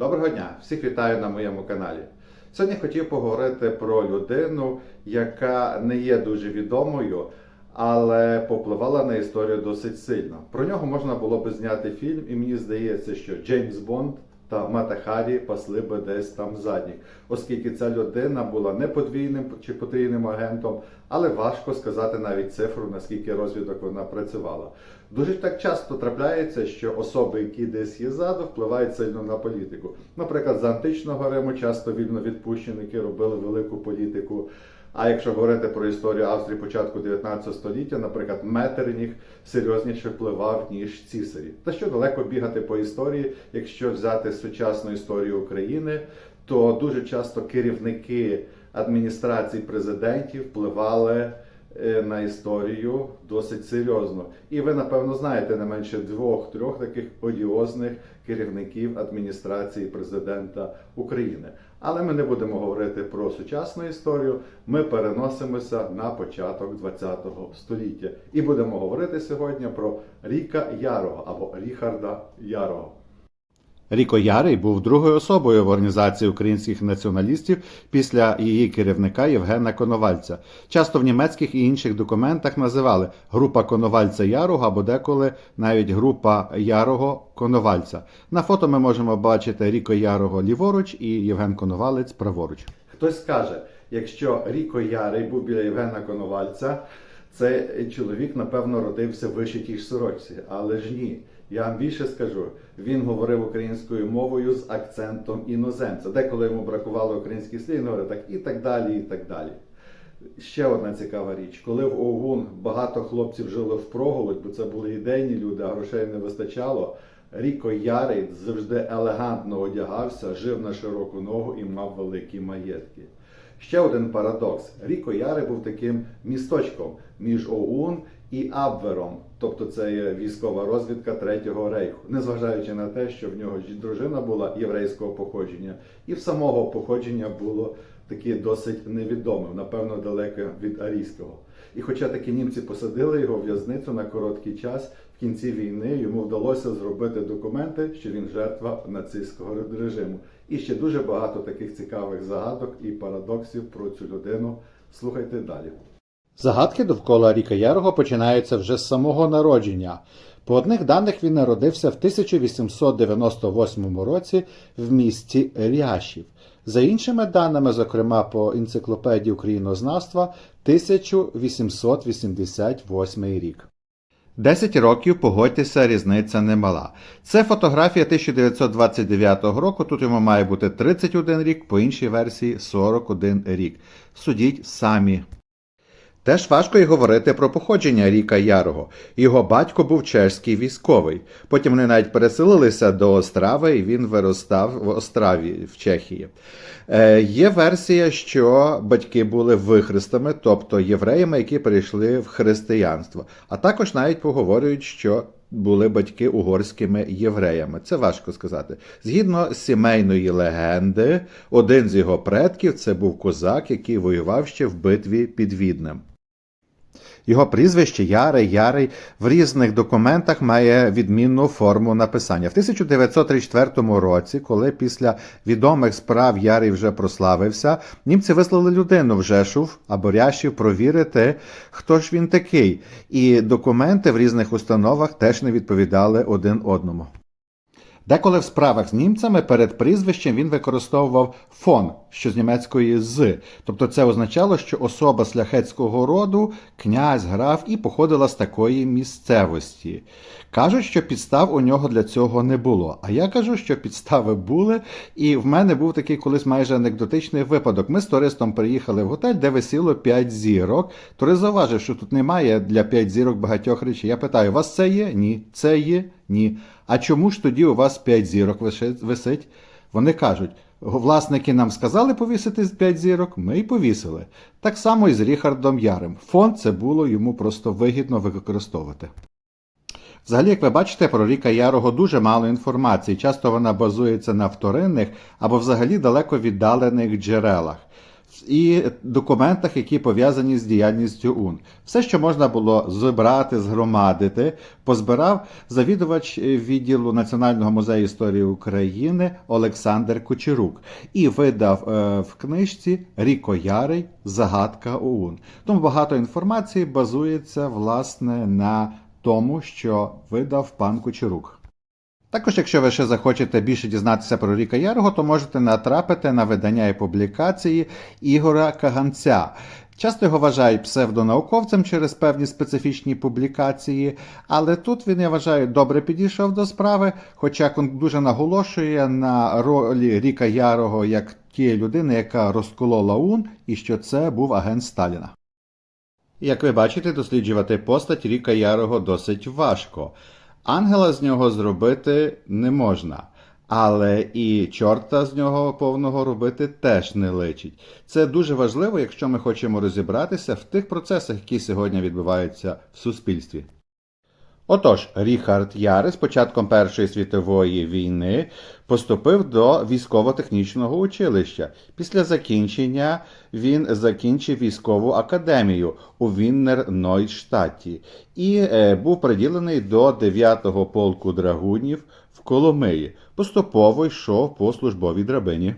Доброго дня! Всіх вітаю на моєму каналі. Сьогодні хотів поговорити про людину, яка не є дуже відомою, але попливала на історію досить сильно. Про нього можна було би зняти фільм, і мені здається, що Джеймс Бонд та Мата Харі пасли би десь там задніх, оскільки ця людина була не подвійним чи потрійним агентом, але важко сказати навіть цифру, наскільки розвідок вона працювала. Дуже так часто трапляється, що особи, які десь є ззаду, впливають сильно на політику. Наприклад, з античного Риму часто вільно відпущеники робили велику політику. А якщо говорити про історію Австрії початку 19 століття, наприклад, Метерніх серйозніше впливав ніж цісарі. Та що далеко бігати по історії, якщо взяти сучасну історію України, то дуже часто керівники адміністрацій президентів впливали на історію досить серйозно. І ви, напевно, знаєте не менше двох-трьох таких одіозних керівників адміністрації президента України. Але ми не будемо говорити про сучасну історію. Ми переносимося на початок ХХ століття і будемо говорити сьогодні про Ріка Ярого або Ріхарда Ярого. Ріко Ярий був другою особою в організації українських націоналістів після її керівника Євгена Коновальця. Часто в німецьких і інших документах називали група Коновальця Ярого або деколи навіть група Ярого Коновальця. На фото ми можемо бачити Ріко Ярого ліворуч і Євген Коновалець праворуч. Хтось скаже, якщо Ріко Ярий був біля Євгена Коновальця, цей чоловік, напевно, родився в вишитій сорочці, але ж ні. Я вам більше скажу, він говорив українською мовою з акцентом іноземця. Деколи йому бракувало українських слів, він говорив так і так далі, і так далі. Ще одна цікава річ, коли в ОГУН багато хлопців жили в проголодь, бо це були ідейні люди, а грошей не вистачало. Ріко Ярий завжди елегантно одягався, жив на широку ногу і мав великі маєтки. Ще один парадокс: Ріко Ярий був таким місточком між ОУН і Абвером, тобто це є військова розвідка Третього рейху, незважаючи на те, що в нього дружина була єврейського походження, і в самого походження було таке досить невідоме, напевно, далеко від арійського. І хоча такі німці посадили його в в'язницю на короткий час, в кінці війни йому вдалося зробити документи, що він жертва нацистського режиму. І ще дуже багато таких цікавих загадок і парадоксів про цю людину. Слухайте далі. Загадки довкола Ріка Ярого починаються вже з самого народження. По одних даних він народився в 1898 році в місті Ряшів. За іншими даними, зокрема по енциклопедії українознавства, 1888 рік. 10 років, погодьтеся, різниця немала. Це фотографія 1929 року, тут йому має бути 31 рік, по іншій версії 41 рік. Судіть самі. Теж важко й говорити про походження Ріка Ярого. Його батько був чеський військовий. Потім вони навіть переселилися до Острави, і він виростав в Остраві в Чехії. Е, є версія, що батьки були вихрестами, тобто євреями, які перейшли в християнство. А також навіть поговорюють, що були батьки угорськими євреями. Це важко сказати. Згідно сімейної легенди, один з його предків це був козак, який воював ще в битві під Віднем. Його прізвище Ярий Ярий в різних документах має відмінну форму написання. В 1934 році, коли після відомих справ Ярий вже прославився, німці вислали людину в Жешув або Ряшів провірити, хто ж він такий. І документи в різних установах теж не відповідали один одному. Деколи в справах з німцями перед прізвищем він використовував фон, що з німецької з. Тобто це означало, що особа сляхетського роду, князь, граф і походила з такої місцевості. Кажуть, що підстав у нього для цього не було. А я кажу, що підстави були, і в мене був такий колись майже анекдотичний випадок. Ми з туристом приїхали в готель, де висіло 5 зірок. Турист зауважив, що тут немає для 5 зірок багатьох речей. Я питаю: вас це є? Ні. Це є? Ні. А чому ж тоді у вас 5 зірок висить? Вони кажуть, власники нам сказали повісити 5 зірок, ми й повісили. Так само і з Ріхардом Ярем. Фонд це було йому просто вигідно використовувати. Взагалі, як ви бачите, про Ріка Ярого дуже мало інформації. Часто вона базується на вторинних або взагалі далеко віддалених джерелах. І документах, які пов'язані з діяльністю УН. Все, що можна було зібрати, згромадити, позбирав завідувач відділу Національного музею історії України Олександр Кучерук і видав е, в книжці Ріко Ярий Загадка ОУН. Тому багато інформації базується власне на тому, що видав пан Кучерук. Також, якщо ви ще захочете більше дізнатися про Ріка Ярого, то можете натрапити на видання і публікації Ігора Каганця. Часто його вважають псевдонауковцем через певні специфічні публікації, але тут він, я вважаю, добре підійшов до справи, хоча дуже наголошує на ролі Ріка Ярого як тієї людини, яка розколола УН, і що це був агент Сталіна. Як ви бачите, досліджувати постать Ріка Ярого досить важко. Ангела з нього зробити не можна, але і чорта з нього повного робити теж не личить. Це дуже важливо, якщо ми хочемо розібратися в тих процесах, які сьогодні відбуваються в суспільстві. Отож, Ріхард Яри з початком Першої світової війни поступив до військово-технічного училища. Після закінчення він закінчив військову академію у Віннер-Нойштаті і е, був приділений до 9-го полку драгунів в Коломиї. Поступово йшов по службовій драбині.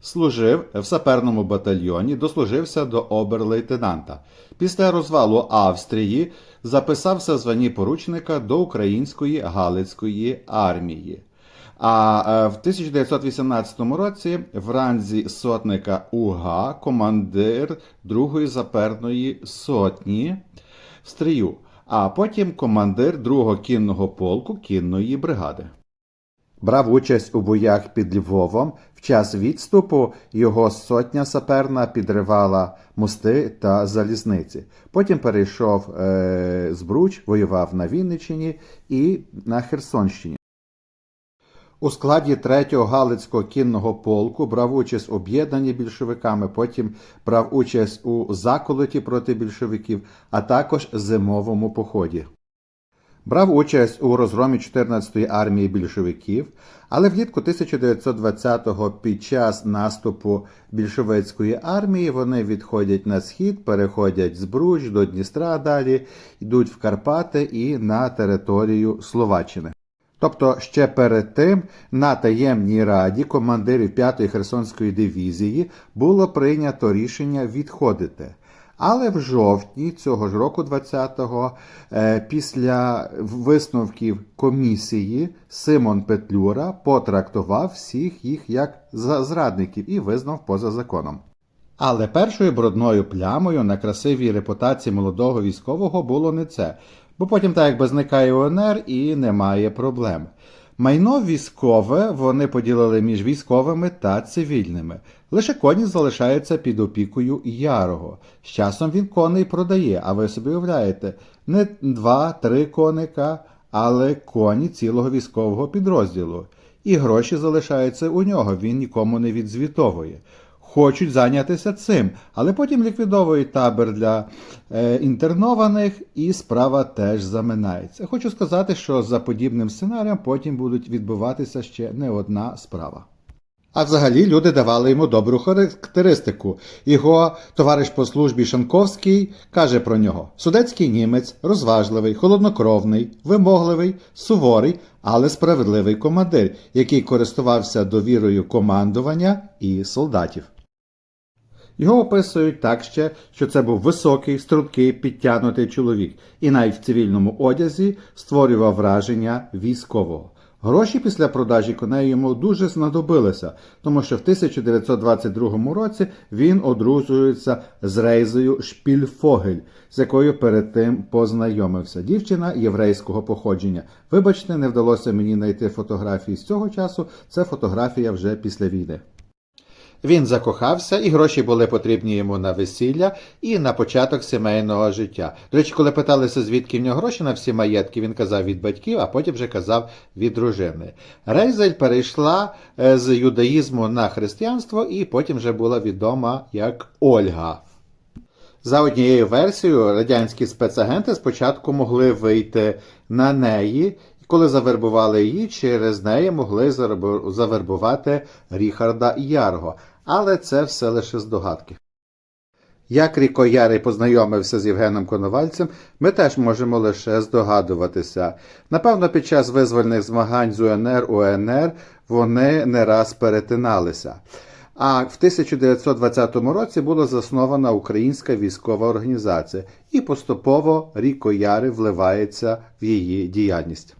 Служив в саперному батальйоні, дослужився до обер-лейтенанта. Після розвалу Австрії записався в званні поручника до української Галицької армії. А е, в 1918 році в ранзі сотника УГА командир другої заперної сотні в стрію, а потім командир другого кінного полку кінної бригади. Брав участь у боях під Львовом. В час відступу його сотня саперна підривала мости та залізниці. Потім перейшов е, з Бруч, воював на Вінниччині і на Херсонщині. У складі 3-го Галицького кінного полку брав участь у об'єднанні більшовиками, потім брав участь у заколоті проти більшовиків, а також зимовому поході. Брав участь у розгромі 14-ї армії більшовиків, але влітку 1920-го під час наступу більшовицької армії вони відходять на схід, переходять з Бруч до Дністра далі, йдуть в Карпати і на територію Словаччини. Тобто ще перед тим на таємній раді командирів 5-ї Херсонської дивізії було прийнято рішення відходити. Але в жовтні цього ж року, 20-го, е, після висновків комісії Симон Петлюра потрактував всіх їх як зрадників і визнав поза законом. Але першою брудною плямою на красивій репутації молодого військового було не це, бо потім так якби зникає УНР і немає проблем. Майно військове вони поділили між військовими та цивільними. Лише коні залишаються під опікою Ярого. З часом він коней продає, а ви собі уявляєте, не два-три коника, але коні цілого військового підрозділу. І гроші залишаються у нього, він нікому не відзвітовує. Хочуть зайнятися цим, але потім ліквідовують табір для е, інтернованих, і справа теж заминається. Хочу сказати, що за подібним сценарієм потім будуть відбуватися ще не одна справа. А взагалі люди давали йому добру характеристику. Його товариш по службі Шанковський каже про нього: судецький німець, розважливий, холоднокровний, вимогливий, суворий, але справедливий командир, який користувався довірою командування і солдатів. Його описують так ще, що це був високий, стрункий, підтягнутий чоловік, і навіть в цивільному одязі створював враження військового. Гроші після продажі коней йому дуже знадобилися, тому що в 1922 році він одружується з Рейзою Шпільфогель, з якою перед тим познайомився. Дівчина єврейського походження. Вибачте, не вдалося мені знайти фотографії з цього часу. Це фотографія вже після війни. Він закохався, і гроші були потрібні йому на весілля і на початок сімейного життя. До речі, коли питалися, звідки в нього гроші на всі маєтки, він казав від батьків, а потім вже казав від дружини. Рейзель перейшла е, з юдаїзму на християнство і потім вже була відома як Ольга. За однією версією, радянські спецагенти спочатку могли вийти на неї, коли завербували її, через неї могли завербувати Ріхарда Ярго. але це все лише здогадки. Як Ріко Ярий познайомився з Євгеном Коновальцем, ми теж можемо лише здогадуватися. Напевно, під час визвольних змагань з УНР УНР вони не раз перетиналися. А в 1920 році була заснована Українська військова організація, і поступово Ріко Яри вливається в її діяльність.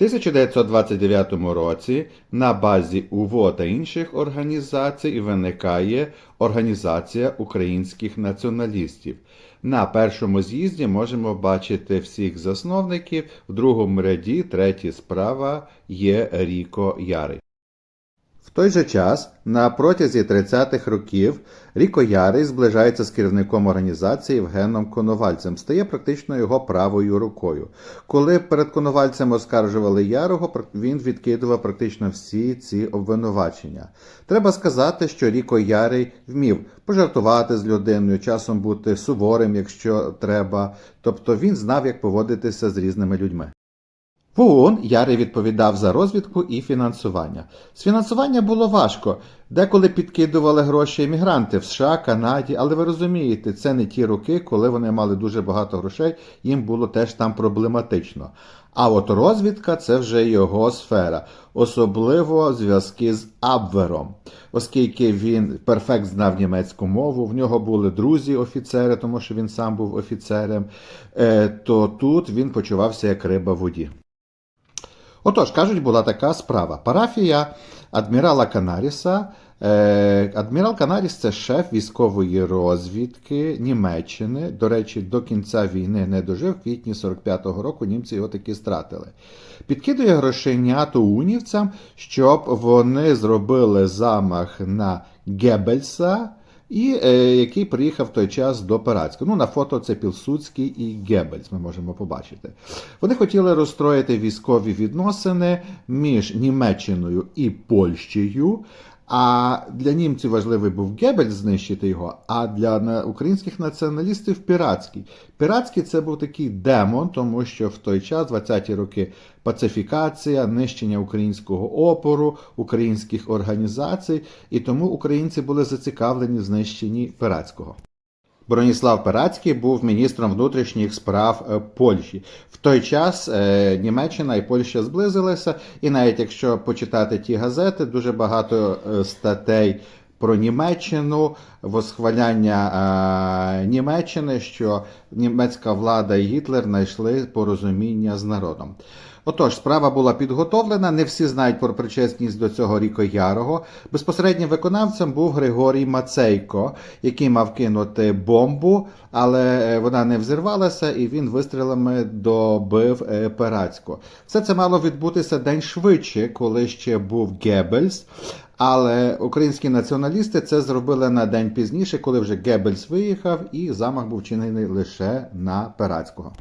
В 1929 році на базі УВО та інших організацій виникає Організація українських націоналістів. На першому з'їзді можемо бачити всіх засновників, в другому ряді третя справа є Ріко Ярий. В той же час, на протязі 30-х років, Ріко Ярий зближається з керівником організації Євгеном Коновальцем, стає практично його правою рукою. Коли перед Коновальцем оскаржували Ярого, він відкидував практично всі ці обвинувачення. Треба сказати, що Ріко Ярий вмів пожартувати з людиною, часом бути суворим, якщо треба, тобто він знав, як поводитися з різними людьми. В ООН Ярий відповідав за розвідку і фінансування. З фінансування було важко. Деколи підкидували гроші емігранти в США, Канаді, але ви розумієте, це не ті роки, коли вони мали дуже багато грошей, їм було теж там проблематично. А от розвідка це вже його сфера, особливо зв'язки з Абвером, оскільки він перфект знав німецьку мову, в нього були друзі офіцери, тому що він сам був офіцером, е, то тут він почувався як риба в воді. Отож, кажуть, була така справа. Парафія адмірала Канаріса. Е, Адмірал Канаріс це шеф військової розвідки Німеччини. До речі, до кінця війни не дожив. В квітні 45-го року німці його таки стратили. Підкидує грошенят унівцям, щоб вони зробили замах на Геббельса, і е, який приїхав в той час до Пиратського. Ну, на фото це Пілсудський і Геббельс, ми можемо побачити. Вони хотіли розстроїти військові відносини між Німеччиною і Польщею. А для німців важливий був Гебель знищити його, а для українських націоналістів Піратський. Піратський це був такий демон, тому що в той час, 20-ті роки, пацифікація, нищення українського опору, українських організацій, і тому українці були зацікавлені в знищенні Пиратського. Броніслав Пирацький був міністром внутрішніх справ е, Польщі. В той час е, Німеччина і Польща зблизилися, і навіть якщо почитати ті газети, дуже багато е, статей про Німеччину, восхваляння е, Німеччини, що німецька влада і Гітлер знайшли порозуміння з народом. Отож, справа була підготовлена. Не всі знають про причесність до цього Ріко Ярого. Безпосереднім виконавцем був Григорій Мацейко, який мав кинути бомбу, але е, вона не взірвалася, і він вистрілами добив е, Пирацько. Все це мало відбутися день швидше, коли ще був Геббельс. Але українські націоналісти це зробили на день пізніше, коли вже Геббельс виїхав, і замах був чинений лише на Пирацького.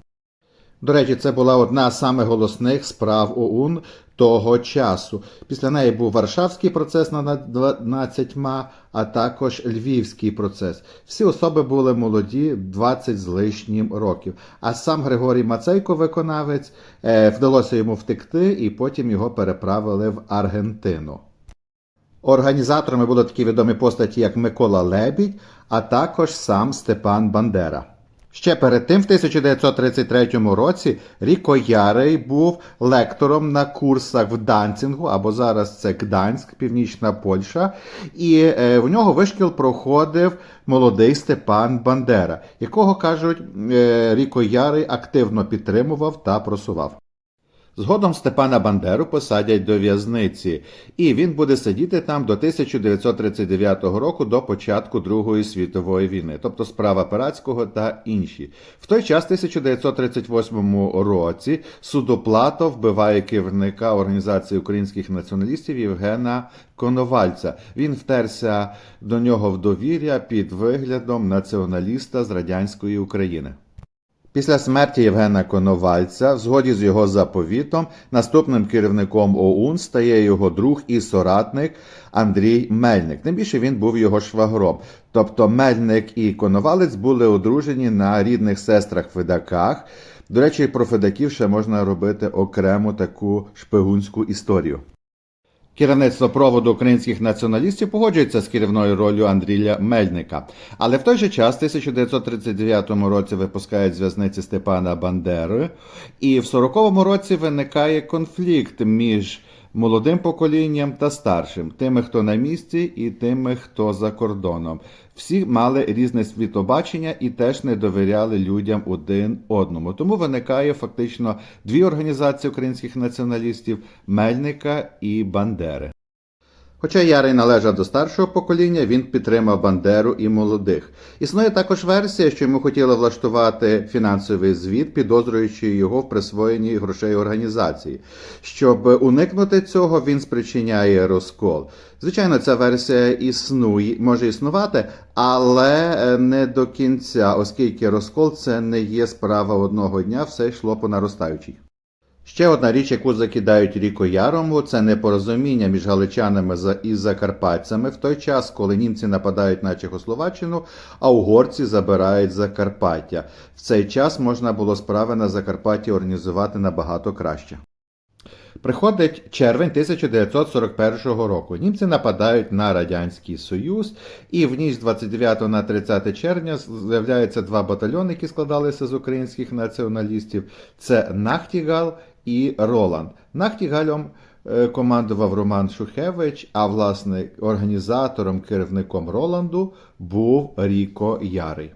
До речі, це була одна з самих голосних справ ОУН того часу. Після неї був Варшавський процес над 12, а також Львівський процес. Всі особи були молоді 20 з лишнім років. А сам Григорій Мацейко, виконавець, е, вдалося йому втекти, і потім його переправили в Аргентину. Організаторами були такі відомі постаті, як Микола Лебідь, а також сам Степан Бандера. Ще перед тим, в 1933 році, Ріко Ярей був лектором на курсах в Данцінгу, або зараз це Гданськ, Північна Польща, і е, в нього вишкіл проходив молодий Степан Бандера, якого кажуть, е, Ріко Ярей активно підтримував та просував. Згодом Степана Бандеру посадять до в'язниці, і він буде сидіти там до 1939 року до початку Другої світової війни, тобто справа Пиратського та інші. В той час, 1938 році, судоплато вбиває керівника організації українських націоналістів Євгена Коновальця. Він втерся до нього в довір'я під виглядом націоналіста з радянської України. Після смерті Євгена Коновальця, в згоді з його заповітом, наступним керівником ОУН стає його друг і соратник Андрій Мельник. Тим більше він був його швагром. Тобто Мельник і Коновалець були одружені на рідних сестрах Федаках. До речі, про Федаків ще можна робити окрему таку шпигунську історію. Керівництво проводу українських націоналістів погоджується з керівною ролью Андрія Мельника. Але в той же час, в 1939 році, випускають зв'язниці Степана Бандери, і в 40-му році виникає конфлікт між молодим поколінням та старшим, тими, хто на місці, і тими, хто за кордоном. Всі мали різне світобачення і теж не довіряли людям один одному. Тому виникає фактично дві організації українських націоналістів Мельника і Бандери. Хоча Ярий належав до старшого покоління, він підтримав Бандеру і молодих. Існує також версія, що йому хотіли влаштувати фінансовий звіт, підозрюючи його в присвоєнні грошей організації. Щоб уникнути цього, він спричиняє розкол. Звичайно, ця версія існує, може існувати, але е, не до кінця, оскільки розкол це не є справа одного дня, все йшло по наростаючій. Ще одна річ, яку закидають Ріко Ярому, це непорозуміння між галичанами і закарпатцями в той час, коли німці нападають на Чехословаччину, а угорці забирають Закарпаття. В цей час можна було справи на Закарпатті організувати набагато краще. Приходить червень 1941 року. Німці нападають на Радянський Союз, і в ніч з 29 на 30 червня з'являються два батальйони, які складалися з українських націоналістів. Це Нахтігал і Роланд. Нахтігалем е, командував Роман Шухевич, а власне організатором, керівником Роланду був Ріко Ярий.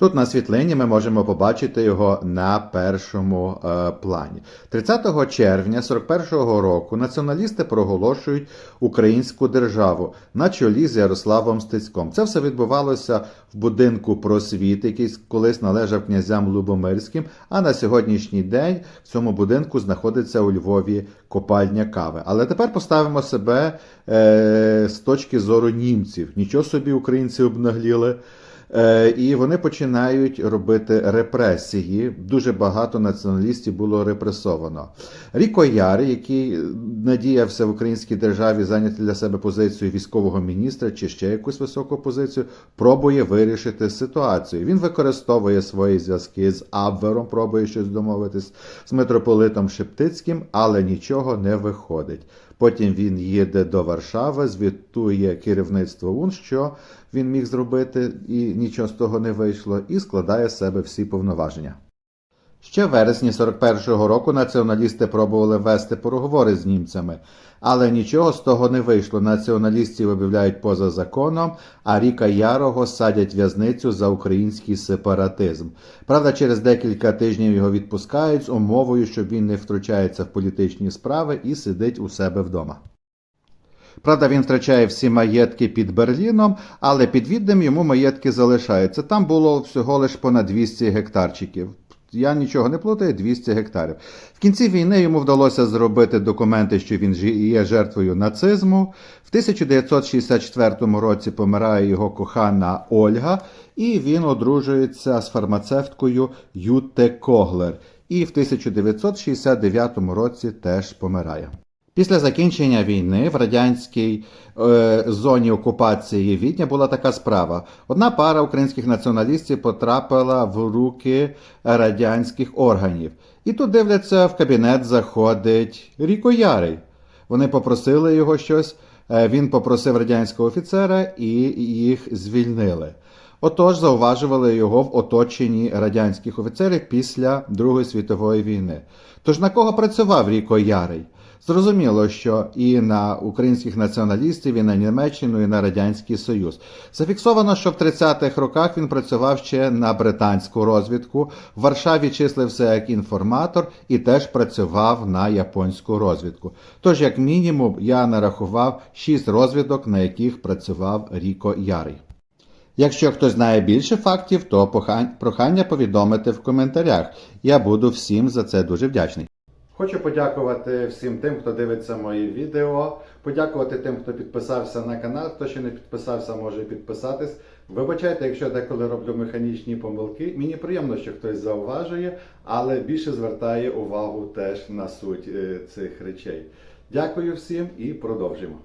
Тут на світлині ми можемо побачити його на першому е, плані. 30 червня 41-го року націоналісти проголошують українську державу на чолі з Ярославом Стецьком. Це все відбувалося в будинку просвіти, який колись належав князям Лубомирським. А на сьогоднішній день в цьому будинку знаходиться у Львові копальня кави. Але тепер поставимо себе е, з точки зору німців. Нічого собі українці обнагліли. Е, І вони починають робити репресії. Дуже багато націоналістів було репресовано. Ріко Яри, який надіявся в українській державі зайняти для себе позицію військового міністра чи ще якусь високу позицію, пробує вирішити ситуацію. Він використовує свої зв'язки з Абвером, пробує щось домовитись з митрополитом Шептицьким, але нічого не виходить. Потім він їде до Варшави, звітує керівництво УН, що він міг зробити, і нічого з того не вийшло, і складає з себе всі повноваження. Ще в вересні 41-го року націоналісти пробували вести переговори з німцями, але нічого з того не вийшло. Націоналістів об'являють поза законом, а Ріка Ярого садять в'язницю за український сепаратизм. Правда, через декілька тижнів його відпускають з умовою, що він не втручається в політичні справи і сидить у себе вдома. Правда, він втрачає всі маєтки під Берліном, але під Віднем йому маєтки залишаються. Там було всього лиш понад 200 гектарчиків. Я нічого не плутаю, 200 гектарів. В кінці війни йому вдалося зробити документи, що він є жертвою нацизму. В 1964 році помирає його кохана Ольга, і він одружується з фармацевткою Юте Коглер. І в 1969 році теж помирає. Після закінчення війни в радянській е, зоні окупації Відня була така справа. Одна пара українських націоналістів потрапила в руки радянських органів. І тут дивляться, в кабінет заходить Ріко Ярий. Вони попросили його щось. е, Він попросив радянського офіцера і їх звільнили. Отож, зауважували його в оточенні радянських офіцерів після Другої світової війни. Тож на кого працював Ріко Ярий? Зрозуміло, що і на українських націоналістів, і на Німеччину, і на Радянський Союз. Зафіксовано, що в 30-х роках він працював ще на британську розвідку. В Варшаві числився як інформатор і теж працював на японську розвідку. Тож, як мінімум, я нарахував 6 розвідок, на яких працював Ріко Ярий. Якщо хтось знає більше фактів, то прохання повідомити в коментарях. Я буду всім за це дуже вдячний. Хочу подякувати всім тим, хто дивиться мої відео. Подякувати тим, хто підписався на канал. Хто ще не підписався, може підписатись. Вибачайте, якщо деколи роблю механічні помилки. Мені приємно, що хтось зауважує, але більше звертає увагу теж на суть е, цих речей. Дякую всім і продовжимо.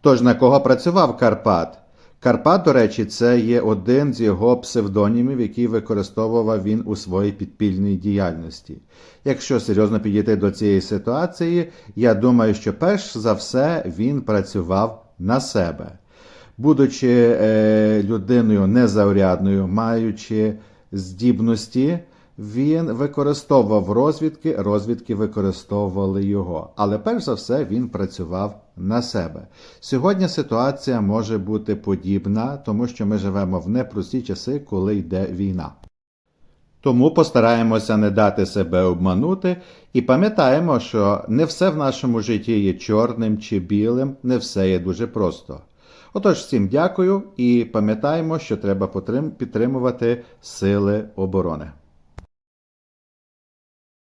Тож на кого працював Карпат? Карпат, до речі, це є один з його псевдонімів, який використовував він у своїй підпільній діяльності. Якщо серйозно підійти до цієї ситуації, я думаю, що перш за все він працював на себе. Будучи е, людиною незаурядною, маючи здібності, він використовував розвідки, розвідки використовували його. Але перш за все він працював на себе. Сьогодні ситуація може бути подібна, тому що ми живемо в непрості часи, коли йде війна. Тому постараємося не дати себе обманути і пам'ятаємо, що не все в нашому житті є чорним чи білим, не все є дуже просто. Отож, всім дякую і пам'ятаємо, що треба підтримувати сили оборони.